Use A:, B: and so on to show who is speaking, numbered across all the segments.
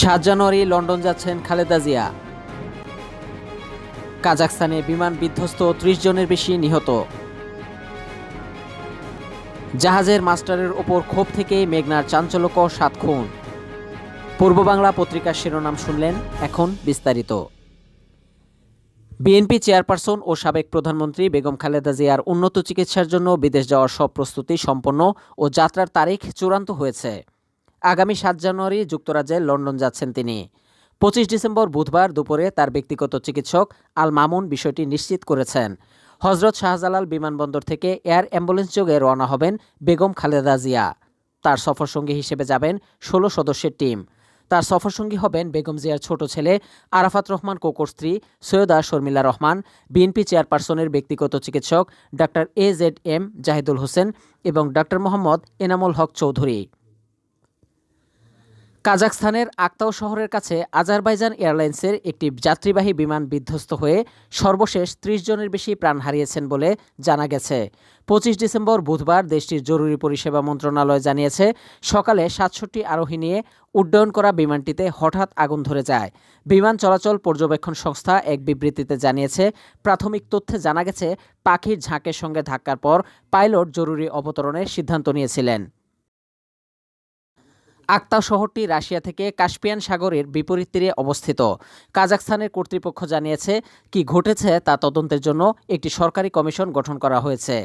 A: সাত জানুয়ারি লন্ডন যাচ্ছেন খালেদা জিয়া। কাজাকস্তানে বিমান বিধ্বস্ত ত্রিশ জনের বেশি নিহত। জাহাজের মাস্টারের ওপর ক্ষোভ থেকেই মেঘনার চাঞ্চল্যকর সাত খুন। পূর্ব বাংলা পত্রিকার শিরোনাম শুনলেন এখন বিস্তারিত। বিএনপি চেয়ারপারসন ও সাবেক প্রধানমন্ত্রী বেগম খালেদা জিয়ার উন্নত চিকিৎসার জন্য বিদেশ যাওয়ার সব প্রস্তুতি সম্পন্ন ও যাত্রার তারিখ চূড়ান্ত হয়েছে। আগামী সাত জানুয়ারি যুক্তরাজ্যের লন্ডন যাচ্ছেন তিনি। পঁচিশ ডিসেম্বর বুধবার দুপুরে তার ব্যক্তিগত চিকিৎসক আল মামুন বিষয়টি নিশ্চিত করেছেন। হজরত শাহজালাল বিমানবন্দর থেকে এয়ার অ্যাম্বুলেন্স যোগে রওনা হবেন বেগম খালেদা জিয়া। তার সফরসঙ্গী হিসেবে যাবেন ষোলো সদস্যের টিম। তার সফরসঙ্গী হবেন বেগম জিয়ার ছোট ছেলে আরাফাত রহমান কোকর স্ত্রী সৈয়দা শর্মিলা রহমান, বিএনপি চেয়ারপারসনের ব্যক্তিগত চিকিৎসক doctor A Z M Zahidul Hossain এবং ডাক্তার মোহাম্মদ এনামুল হক চৌধুরী। কাজাকস্তানের আক্তাও শহরের কাছে আজারবাইজান এয়ারলাইন্সের একটি যাত্রীবাহী বিমান বিধ্বস্ত হয়ে সর্বশেষ ত্রিশ জনের বেশি প্রাণ হারিয়েছেন বলে জানা গেছে। পঁচিশ ডিসেম্বর বুধবার দেশটির জরুরি পরিষেবা মন্ত্রণালয় জানিয়েছে, সকালে সাতষট্টি আরোহী নিয়ে উড্ডয়ন করা বিমানটিতে হঠাৎ আগুন ধরে যায়। বিমান চলাচল পর্যবেক্ষণ সংস্থা এক বিবৃতিতে জানিয়েছে, প্রাথমিক তথ্যে জানা গেছে, পাখির ঝাঁকের সঙ্গে ধাক্কার পর পাইলট জরুরি অবতরণের সিদ্ধান্ত নিয়েছিলেন। আক্তা শহরটি রাশিয়া থেকে কাস্পিয়ান সাগরের বিপরীত তীরে অবস্থিত। কাজাকস্তানের কর্তৃপক্ষ জানিয়েছে, কি ঘটেছে তা তদন্তের জন্য একটি সরকারি কমিশন গঠন করা হয়েছে।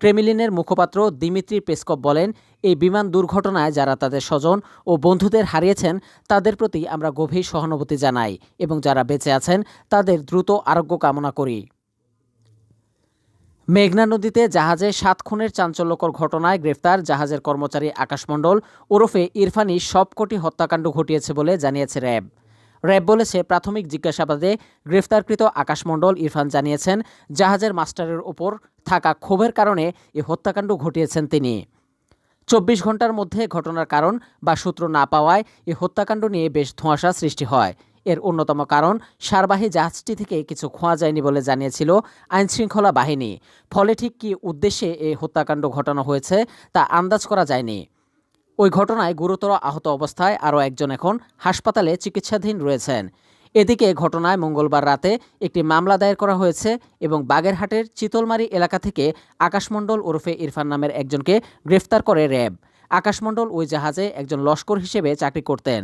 A: ক্রেমলিনের মুখপাত্র দিমিত্রি পেসকপ বলেন, এই বিমান দুর্ঘটনায় যারা তাদের স্বজন ও বন্ধুদের হারিয়েছেন, তাদের প্রতি আমরা গভীর সহানুভূতি জানাই এবং যারা বেঁচে আছেন, তাদের দ্রুত আরোগ্য কামনা করি। মেঘনা নদীতে জাহাজে সাত খুনের চাঞ্চল্যকর ঘটনায় গ্রেফতার জাহাজের কর্মচারী আকাশমণ্ডল ওরফে ইরফানি সবকটি হত্যাকাণ্ড ঘটিয়েছে বলে জানিয়েছে র্যাব। র্যাব বলেছে, প্রাথমিক জিজ্ঞাসাবাদে গ্রেফতারকৃত আকাশমণ্ডল ইরফান জানিয়েছেন, জাহাজের মাস্টারের ওপর থাকা ক্ষোভের কারণে এ হত্যাকাণ্ড ঘটিয়েছেন তিনি। চব্বিশ ঘণ্টার মধ্যে ঘটনার কারণ বা সূত্র না পাওয়ায় এ হত্যাকাণ্ড নিয়ে বেশ ধোঁয়াশা সৃষ্টি হয়। এর অন্যতম কারণ, সারবাহী জাহাজটি থেকে কিছু খোঁয়া যায়নি বলে জানিয়েছিল আইনশৃঙ্খলা বাহিনী। ফলে ঠিক কী উদ্দেশ্যে এই হত্যাকাণ্ড ঘটানো হয়েছে তা আন্দাজ করা যায়নি। ওই ঘটনায় গুরুতর আহত অবস্থায় আরও একজন এখন হাসপাতালে চিকিৎসাধীন রয়েছেন। এদিকে ঘটনায় মঙ্গলবার রাতে একটি মামলা দায়ের করা হয়েছে এবং বাগেরহাটের চিতলমারি এলাকা থেকে আকাশমণ্ডল ওরফে ইরফান নামের একজনকে গ্রেফতার করে র্যাব। আকাশমণ্ডল ওই জাহাজে একজন লস্কর হিসেবে চাকরি করতেন।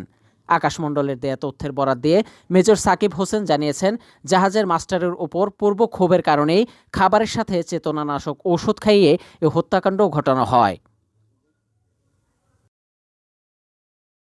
A: আকাশমণ্ডলের দেয়া তথ্যের বরাত দিয়ে মেজর সাকিব হোসেন জানিয়েছেন, জাহাজের মাস্টারের ওপর পূর্ব ক্ষোভের কারণেই খাবারের সাথে চেতনানাশক ওষুধ খাইয়ে এ হত্যাকাণ্ড ঘটানো হয়।